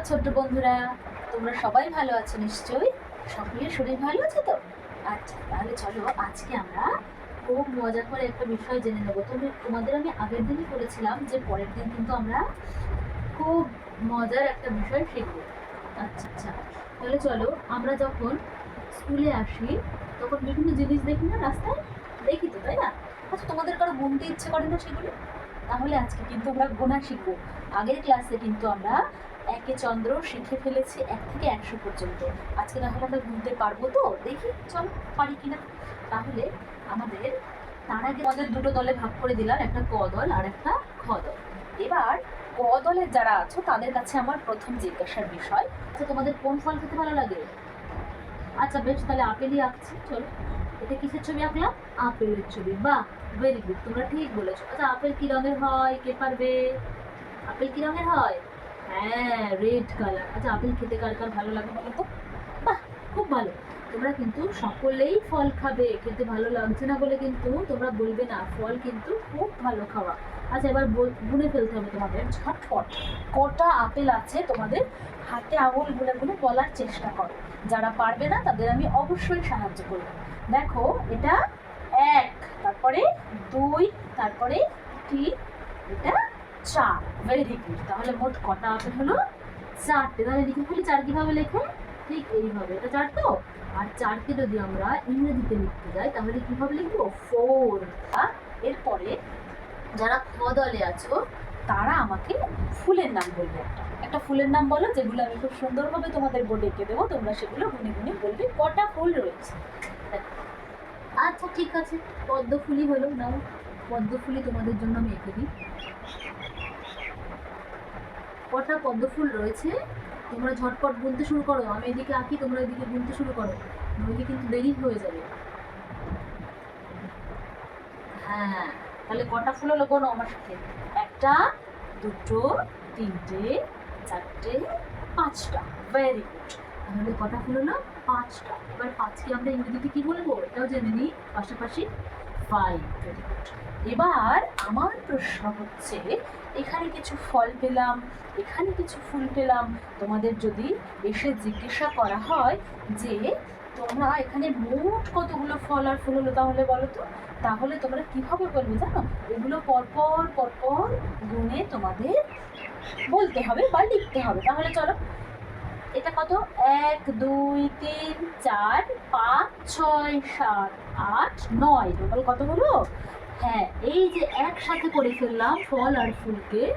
আমার ছোট্ট বন্ধুরা, তোমরা সবাই ভালো আছো নিশ্চয়ই? সকলের শরীর ভালো আছে তো? আচ্ছা তাহলে চলো আজকে আমরা খুব মজা করে একটা বিষয় জেনে নেব। তুমি তোমাদের আমি আগের দিনই বলেছিলাম যে পরের দিন কিন্তু আমরা খুব মজার একটা বিষয় শিখব। আচ্ছা আচ্ছা তাহলে চলো আমরা যখন স্কুলে আসি, তখন বিভিন্ন জিনিস দেখি না রাস্তায়? দেখি তো, তাই না? আচ্ছা তোমাদের কারও গুনতে ইচ্ছে করে না সেগুলো? তাহলে আজকে কিন্তু আমরা গোনা শিখব। আগের ক্লাসে কিন্তু আমরা একে চন্দ্র শিখে ফেলেছি এক থেকে একশো পর্যন্ত। আজকে তাহলে আমরা গুনতে পারব তো? দেখি, চলো, পারি কিনা? তাহলে আমাদের তার আগে আমাদের দুটো দলে ভাগ করে দিলাম, একটা ক দল আর একটা খ দল। এবার ক দলের যারা আছো, তাদের কাছে আমার প্রথম জিজ্ঞাসার বিষয় আচ্ছা তোমাদের কোন ফল খেতে ভালো লাগে? আচ্ছা বেশ, তাহলে আপেলই আঁকছি, চলো। এটা কিসের ছবি আঁকলাম আপেলের ছবি। বাহ ভেরি গুড তোমরা ঠিক বলেছ। আচ্ছা আপেল কি রঙের হয়? কে পারবে? আপেল কি রঙের হয়? হ্যাঁ রেড কালার আচ্ছা আপেল খেতে কার কার ভালো লাগে বলো তো? বাহ, খুব ভালো। তোমরা কিন্তু সকলেই ফল খাবে। খেতে ভালো লাগছে না বলে কিন্তু তোমরা বলবে না। ফল কিন্তু খুব ভালো খাওয়া। আচ্ছা এবার গুনে ফেলতে হবে তোমাদের ঝটপট। কটা আপেল আছে তোমাদের হাতে আঙুল গুলে গুলে বলার চেষ্টা করো। যারা পারবে না, তাদের আমি অবশ্যই সাহায্য করব। দেখো, এটা এক, তারপরে দুই, তারপরে তিন, এটা চার। ভেরি গুড তাহলে মোট কটা আপেল হলো? চারটে। তাহলে লিখে ফেলি, চার কীভাবে লেখে? ঠিক এইভাবে। এটা চার তো? আর চারকে যদি আমরা ইংরেজিতে লিখতে যাই, তাহলে কীভাবে লিখব? ফোর এরপরে যারা খ দলে আছো, তারা আমাকে ফুলের নাম বলবে একটা। একটা ফুলের নাম বলো, যেগুলো আমি খুব সুন্দরভাবে তোমাদের বোর্ডে এঁকে দেবো। তোমরা সেগুলো গুনে গুনে বলবে। কটা ফুল রয়েছে। আচ্ছা ঠিক আছে। পদ্মফুলি হলো, নাও। পদ্মফুলি তোমাদের জন্য আমি এঁকে দিই। কটা পদ্মফুল রয়েছে? তোমরা ঝটপট গুনতে শুরু করো। আমি এদিকে আঁকি, তোমরা এদিকে গুনতে শুরু করো। নইলে কিন্তু দেরি হয়ে যাবে। হ্যাঁ তাহলে কটা ফুল হলো গোনো আমার সাথে? একটা, দুটো, তিনটে, চারটে, পাঁচটা। ভেরি গুড তাহলে কটা ফুল হলো পাঁচটা। এবার পাঁচকে আমরা ইংরেজিতে কি বলব? এটাও জেনে নিই। পাশাপাশি ফাইভ এবার আমার প্রশ্ন হচ্ছে, এখানে কিছু ফল পেলাম, এখানে কিছু ফুল পেলাম। তোমাদের যদি এসে জিজ্ঞাসা করা হয় যে, তোমরা এখানে মোট কতগুলো ফল আর ফুল হলো তাহলে বলো তো? তাহলে তোমরা কীভাবে বলবে জানো? এগুলো পরপর পরপর গুনে তোমাদের বলতে হবে বা লিখতে হবে। তাহলে চলো এটা কত? এক, দুই, তিন, চার, পাঁচ, ছয়, সাত, আট, নয়। টোটাল কত হলো? হ্যাঁ এই যে একসাথে করে ফেললাম ফল আর ফুলকে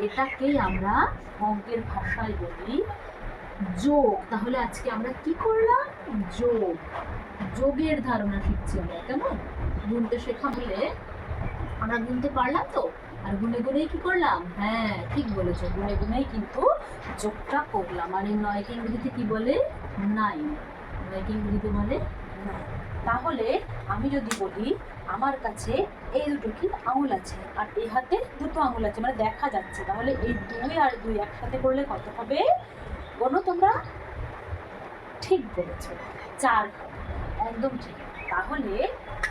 এটাকেই আমরা অঙ্কের ভাষায় বলি যোগ। তাহলে আজকে আমরা কি করলাম? যোগ। যোগের ধারণা শিখছি আমরা, কেমন? গুনতে শেখা হলে আমরা গুনতে পারলাম তো? আর গুনে গুনেই কি করলাম? হ্যাঁ ঠিক বলেছ, গুনে গুনেই কিন্তু যোগটা করলাম। আর এই নয়কে ইংরেজিতে কি বলে? নাইন নয়কে ইংরেজিতে বলে। তাহলে আমি যদি বলি, আমার কাছে এই দুটো কি আঙুল আছে, আর এই হাতে দুটো আঙুল আছে মানে দেখা যাচ্ছে। তাহলে এই দুই আর দুই একসাথে করলে কত হবে? বলো তোমরা ঠিক বলেছ। চার একদম ঠিক। তাহলে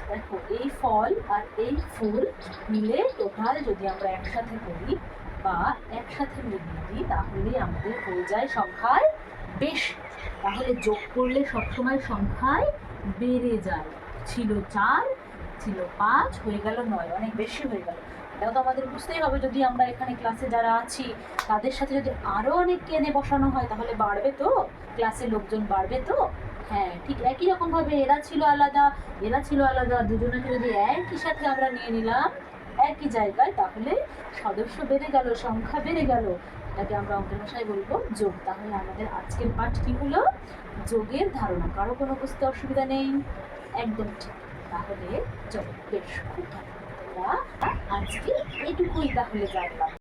দেখো, এই ফল আর এই ফুল মিলে টোটাল যদি আমরা একসাথে করি বা একসাথে মিলিয়ে দিই, তাহলে আমাদের হয়ে যায় সংখ্যায় বেশি। তাহলে যোগ করলে সবসময় সংখ্যায় বেড়ে যায়। ছিল চার, ছিল পাঁচ, হয়ে গেল নয়, অনেক বেশি হয়ে গেল। এটাও তো আমাদের বুঝতেই হবে, যদি আমরা এখানে ক্লাসে যারা আছি, তাদের সাথে যদি আরও অনেককে এনে বসানো হয়, তাহলে বাড়বে তো? ক্লাসে লোকজন বাড়বে তো? হ্যাঁ ঠিক একই রকমভাবে এরা ছিল আলাদা, এরা ছিল আলাদা, দুজনকে যদি একই সাথে আমরা নিয়ে নিলাম, একই জায়গায়, তাহলে সদস্য বেড়ে গেল, সংখ্যা বেড়ে গেল। এটাকে আমরা অঙ্কের ভাষায় বলব যোগ। তাহলে আমাদের আজকের পাঠ কি হলো? যোগের ধারণা। কারও কোনো বুঝতে অসুবিধা নেই? একদম ঠিক। তাহলে চলো, বেশ, খুব ভালো। আজকে এইটুকুই তাহলে জানলাম।